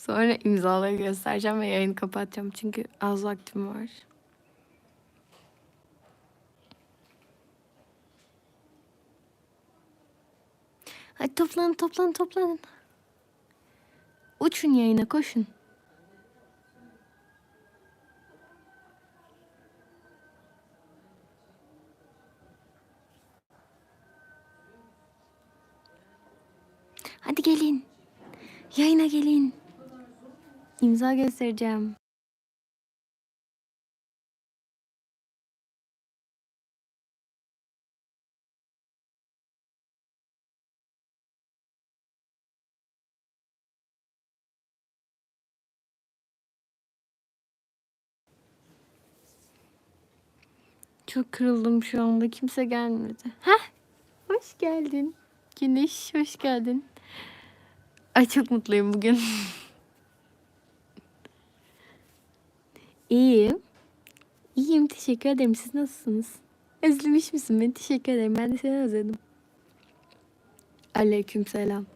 Sonra imzaları göstereceğim ve yayını kapatacağım. Çünkü az vaktim var. Hadi toplanın toplanın toplanın. Uçun yayına koşun. Hadi gelin. Yayına gelin. İmza göstereceğim. Çok kırıldım şu anda. Kimse gelmedi. Heh. Hoş geldin. Güneş hoş geldin. Ay çok mutluyum bugün. İyiyim. İyiyim teşekkür ederim. Siz nasılsınız? Özlemiş misin beni? Teşekkür ederim. Ben de seni özledim. Aleyküm selam.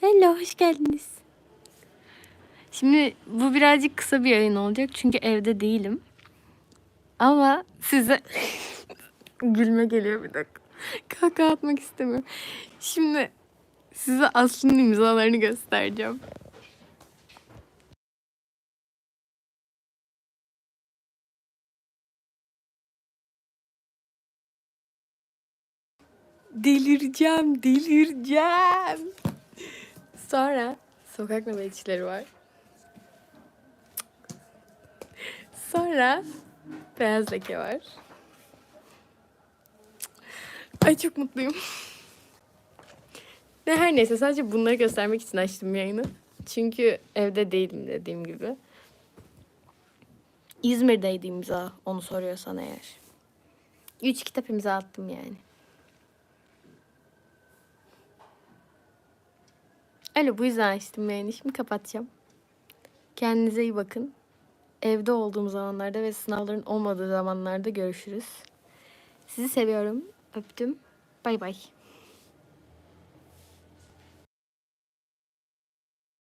Hello hoş geldiniz. Şimdi bu birazcık kısa bir yayın olacak. Çünkü evde değilim. Ama size... Gülme geliyor bir dakika. Kaka atmak istemiyorum. Şimdi size Aslı'nın imzalarını göstereceğim. Delireceğim, delireceğim. Sonra sokak nöbetçileri var. Sonra beyaz leke var. Ay çok mutluyum. Ve her neyse sadece bunları göstermek için açtım yayını. Çünkü evde değilim dediğim gibi. İzmir'deydi imza onu soruyorsan eğer. Üç kitap imza attım yani. Öyle bu yüzden açtım yayını. Şimdi kapatacağım. Kendinize iyi bakın. Evde olduğum zamanlarda ve sınavların olmadığı zamanlarda görüşürüz. Sizi seviyorum. Öptüm. Bay bay.